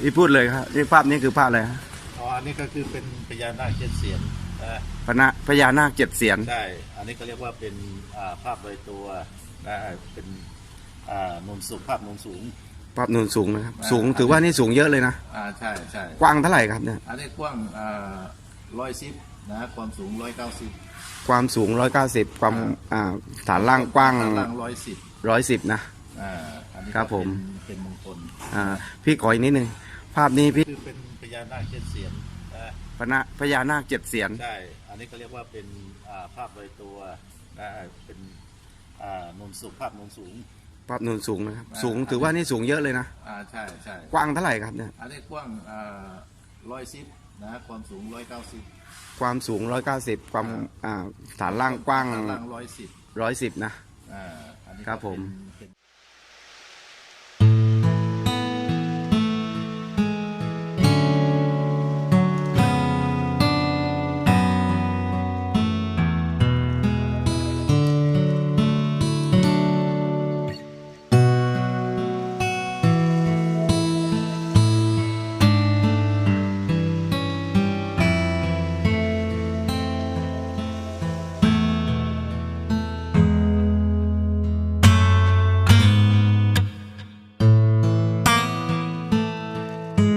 พี่พูดเลยครับนี่ภาพนี้คือภาพอะไรฮะอ๋ออันนี้ก็คือเป็นพญานาคเจ็ดเสียนนะพระพญานาคเจ็ดเสียน ใช่ อันนี้ก็เรียกว่าเป็นอ่าภาพโดยตัวนะเป็นอ่านูนสูงภาพนูนสูง ภาพนูนสูงนะครับอ่าสูงถือว่านี่สูงเยอะเลยนะ อ่าใช่ใช่กว้างเท่าไหร่ครับเนี่ย อันนี้กว้างร้อยสิบนะความสูงร้อยเก้าสิบความสูงร้อยเก้าสิบความอ่าฐานล่างกว้าง ล่างร้อยสิบร้อยสิบนะ อ่าอันนี้ก็ครับผมเป็นเป็นมงคลอ่าพี่ขออีกนิดนึงภาพนี้พี่คือเป็นพญานาคเจ็ดเสียนนะพระพญานาคเจ็ดเสียน ใช่ อันนี้ก็เรียกว่าเป็นอ่าภาพโดยตัวนะเป็นอ่านูนสูงภาพนูนสูง ภาพนูนสูงนะครับอ่าสูงถือว่านี่สูงเยอะเลยนะ อ่า ใช่ใช่ กว้างเท่าไหร่ครับเนี่ย อันนี้กว้างร้อยสิบนะ ความสูงร้อยเก้าสิบความสูงร้อยเก้าสิบความอ่าฐานล่างกว้าง ล่างร้อยสิบร้อยสิบนะ อ่า อันนี้ก็ครับผม เป็น